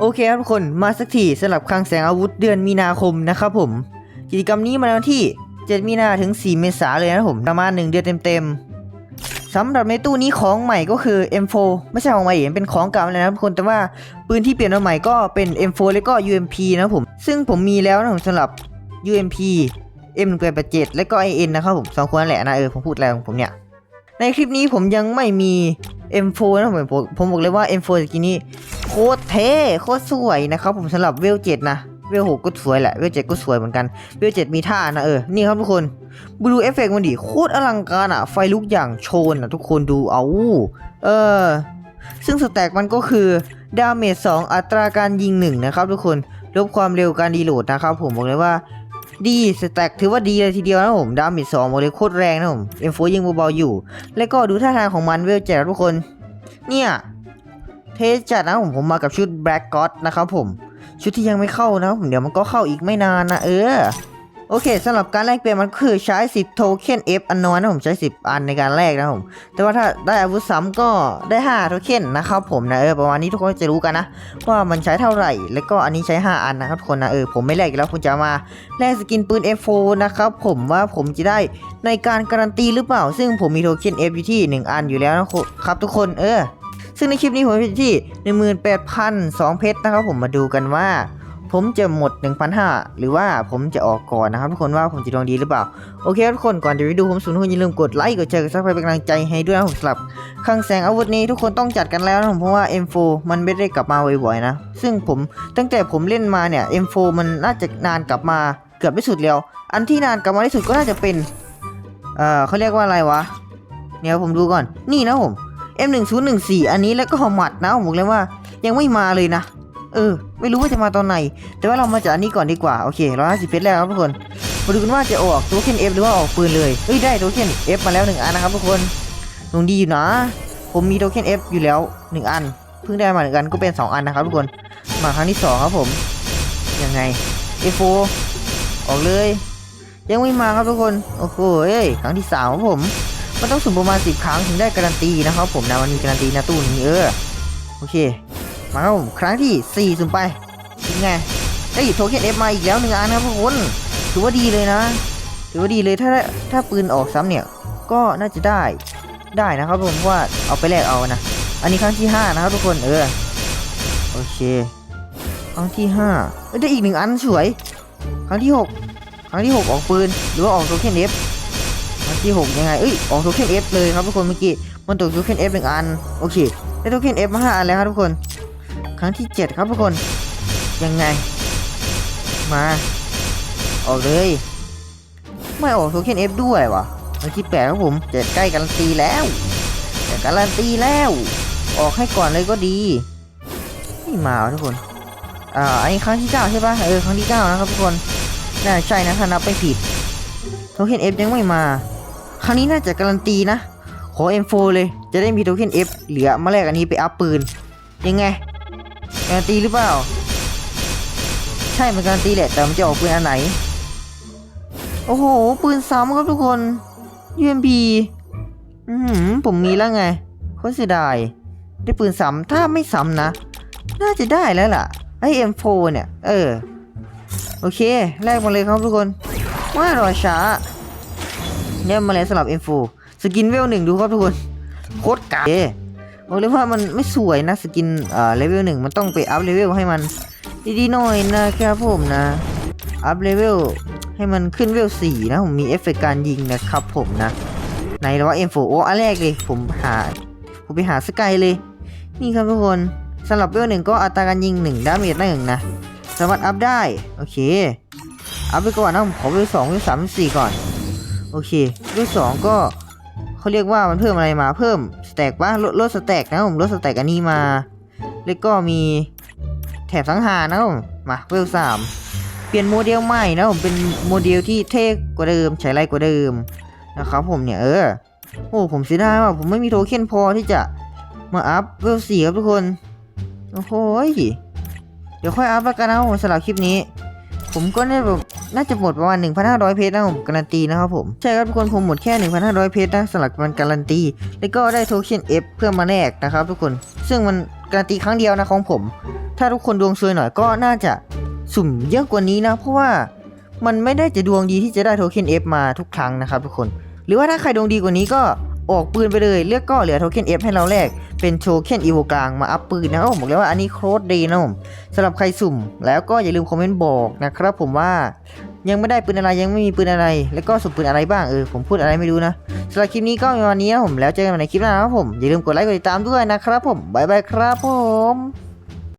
โอเคครับทุกคนมาสักทีสำหรับคลังแสงอาวุธเดือนมีนาคมนะครับผม กิจกรรมนี้มาวันที่ 7 มีนาถึง 4 เมษาเลยนะผมประมาณ 1 เดือนเต็มๆสำหรับในตู้นี้ของใหม่ก็คือ M4 ไม่ใช่ของใหม่เป็นของเก่าเลยนะครับทุกคนแต่ว่าปืนที่เปลี่ยนมาใหม่ก็เป็น M4 แล้วก็ UMP นะผม ซึ่งผมมีแล้วนะผมสำหรับ UMP M187 และก็ IN นะครับผมสองคนแหละนะเออผมพูดอะไรของผมเนี่ย ในคลิปนี้ผมยังไม่มี M4 นะผมผมผมบอกเลยว่า M4 สกินนี้โคตรเท่โคตรสวยนะครับผมสำหรับเวล7นะเวล6ก็สวยแหละเวล7ก็สวยเหมือนกันเวล7มีท่านะเออนี่ครับทุกคนดูเอฟเฟกต์มันดิโคตรอลังการอะไฟลุกอย่างโชนอะทุกคนดูเอาเออซึ่งสแต็กมันก็คือดาเมจ2อัตราการยิง1นะครับทุกคนลบความเร็วการรีโหลดนะครับผมบอกเลยว่า ดีสแต็กถือว่าดีเลยทีเดียวนะผมดาเมจสองโมเลยโคตรแรงนะผมเอ็มโฟยิงเบาๆอยู่ แล้วก็ดูท่าทางของมันเวลเจ็ดทุกคน เนี่ยเทสจัดนะผมผมมากับชุดแบล็กก็อดนะครับผม ชุดที่ยังไม่เข้านะผมเดี๋ยวมันก็เข้าอีกไม่นานนะเออ โอเคสำหรับการแลกเปลี่ยนมันคือใช้ 10 โทเค็น F อันน้อยนะผมใช้ 10 อันในการแลกนะผม แต่ว่าถ้าได้อาวุธซ้ำก็ได้ 5 โทเค็นนะครับผมนะเออประมาณนี้ทุกคนจะรู้กันนะ ว่ามันใช้เท่าไหร่ แล้วก็อันนี้ใช้ 5 อันนะครับทุกคนนะเออผมไม่แลกแล้วคุณจะมาแลกสกินปืน F4 นะครับผมว่าผมจะได้ในการการันตีหรือเปล่า ซึ่งผมมีโทเค็น F อยู่ที่ 1 อันอยู่แล้วนะครับทุกคนเออซึ่งในคลิปนี้ผมอยู่ที่ 18,002 เพชรนะครับผมมาดูกันว่า ผมจะหมด 1,500 หรือว่าผมจะออกก่อนนะครับทุกคนว่าผมจะดวงดีหรือเปล่า โอเคทุกคนก่อนจะไปดูผมสูนทุกคนอย่าลืมกดไลค์กดแชร์กดซับสไครป์เป็นกำลังใจให้ด้วยนะผมสำหรับคลังแสงอาวุธนี้ทุกคนต้องจัดกันแล้วนะผมเพราะว่า M4 มันไม่ได้กลับมาบ่อยๆนะ ซึ่งผมตั้งแต่ผมเล่นมาเนี่ย M4 มันน่าจะนานกลับมาเกือบที่สุดแล้ว อันที่นานกลับมาที่สุดก็น่าจะเป็นเอ่อเขาเรียกว่าอะไรวะเนี่ยผมดูก่อนนี่นะผม M1014 อันนี้แล้วก็หมัดนะผมบอกเลยว่า ยังไม่มาเลยนะ เออ ไม่รู้ว่าจะมาตอนไหน แต่ว่าเรามาจากอันนี้ก่อนดีกว่า โอเคร้อยห้าสิบเพชรแล้วครับทุกคน มาดูกันว่าจะออกโทเค็น F หรือว่าออกปืนเลย เฮ้ยได้โทเค็น F มาแล้วหนึ่งอันนะครับทุกคนลงดีอยู่นะ ผมมีโทเค็น F อยู่แล้วหนึ่งอัน เพิ่งได้มาหนึ่งอันก็เป็นสองอันนะครับทุกคน มาครั้งที่สองครับผม ยังไง F4 ออกเลย ยังไม่มาครับทุกคน โอ้โหเอ้ยครั้งที่สามครับผม มันต้องสุ่มประมาณสิบครั้งถึงได้การันตีนะครับผมนะมันมีการันตีนะตู้นี้เออ โอเค มาครับผมครั้งที่สี่สุ่มไปเป็นไงได้โทเค็นเอฟมาอีกแล้วหนึ่งอันครับทุกคนถือว่าดีเลยนะ ถือว่าดีเลยถ้าถ้าปืนออกซ้ำเนี่ย ก็น่าจะได้ได้นะครับผมเพราะว่าเอาไปแลกเอานะ อันนี้ครั้งที่ห้านะครับทุกคนเออโอเค ครั้งที่ห้าได้อีกหนึ่งอันสวย ครั้งที่หกครั้งที่หกออกปืนหรือว่าออกโทเค็นเอฟครั้งที่หกยังไงเอ้ยออกโทเค็น F เลยครับทุกคนเมื่อกี้มันตกโทเค็น F หนึ่งอันโอเคได้โทเค็น F มาห้าอันแล้วครับทุกคน ครั้งที่เจ็ดครับทุกคน ยังไง มา ออกเลย ไม่ออกโทเค็น F ด้วยวะครั้งที่แปดครับผมจะใกล้การันตีแล้วจะการันตีแล้ว ออกให้ก่อนเลยก็ดีไม่มาทุกคนอ่าอันนี้ครั้งที่เก้าใช่ปะเออครั้งที่เก้านะครับทุกคนน่าใช่นะถ้านับไม่ผิดโทเค็น F ยังไม่มา ครั้งนี้น่าจะการันตีนะขอ M4 เลย จะได้มีโทเค็น F เหลือมาแลกอันนี้ไปอัพปืน ยังไง การตีหรือเปล่า ใช่มันการตีแหละแต่มันจะออกปืนอันไหน โอ้โห ปืนซ้ำครับทุกคน UMP อือหือผมมีแล้วไงโคตรเสียดายได้ปืนซ้ำถ้าไม่ซ้ำนะ น่าจะได้แล้วล่ะ ไอ้ M4 เนี่ย เออ โอเค แลกมาเลยครับทุกคน ว่ารอช้าเนี่ยมาแล้วสำหรับ M4 สกินเวลหนึ่งดูครับทุกคน โคตรกา บอกเลยว่ามันไม่สวยนะสกินเอ่อเลเวลหนึ่งมันต้องไปอัพเลเวลให้มันดีๆหน่อยนะครับผมนะอัพเลเวลให้มันขึ้นเวลสี่นะผมมีเอฟเฟกต์การยิงนะครับผมนะไหนแล้วว่า M4 โอ้อันแรกเลยผมหาผมไปหาสกายเลย นี่ครับทุกคนสำหรับเวลหนึ่งก็อัตราการยิงหนึ่งดาเมจหนึ่งนะสามารถอัพได้ โอเค อัพไปก่อนนะผมขอเวลสองเวลสามเวลสี่ก่อน โอเคเวลสองก็เขาเรียกว่ามันเพิ่มอะไรมาเพิ่ม แต็กปะลดลดสแต็กนะผมลดสแต็กอันนี้มา แล้วก็มีแถบสังหารนะผมมาเวลสามเปลี่ยนโมเดลใหม่นะผมเป็นโมเดลที่เท่กว่าเดิมใช้ไรกว่าเดิมนะครับผมเนี่ยเออโอ้ผมเสียดายว่าผมไม่มีโทเค็นพอที่จะมาอัพเวลสี่ครับทุกคน โอ้โหเดี๋ยวค่อยอัพแล้วกันนะผมสำหรับคลิปนี้ ผมก็น่าแบบน่าจะหมดประมาณ 1,500 เพชรนะผมการันตีนะครับผม ใช่ครับทุกคนผมหมดแค่ 1,500 เพชรนะสำหรับมันการันตี แล้วก็ได้โทเค็น F เพื่อมาแลกนะครับทุกคน ซึ่งมันการันตีครั้งเดียวนะของผม ถ้าทุกคนดวงซวยหน่อยก็น่าจะสุ่มเยอะกว่านี้นะ เพราะว่ามันไม่ได้จะดวงดีที่จะได้โทเค็น F มาทุกครั้งนะครับทุกคน หรือว่าถ้าใครดวงดีกว่านี้ก็ ออกปืนไปเลยเลือกก็เหลือโทเค็น F ให้เราแลกเป็นโทเค็นอีโวกลางมาอัพปืนนะครับผมบอกเลยว่าอันนี้โคตรดีนะผมสำหรับใครสุ่ม แล้วก็อย่าลืมคอมเมนต์บอกนะครับผมว่ายังไม่ได้ปืนอะไรยังไม่มีปืนอะไร แล้วก็สุ่มปืนอะไรบ้างเออผมพูดอะไรไม่รู้นะสำหรับคลิปนี้ก็มีวันนี้นะผมแล้วเจอกันในคลิปหน้าครับผมอย่าลืมกดไลค์กดติดตามด้วยนะครับผมบ๊ายบายครับผม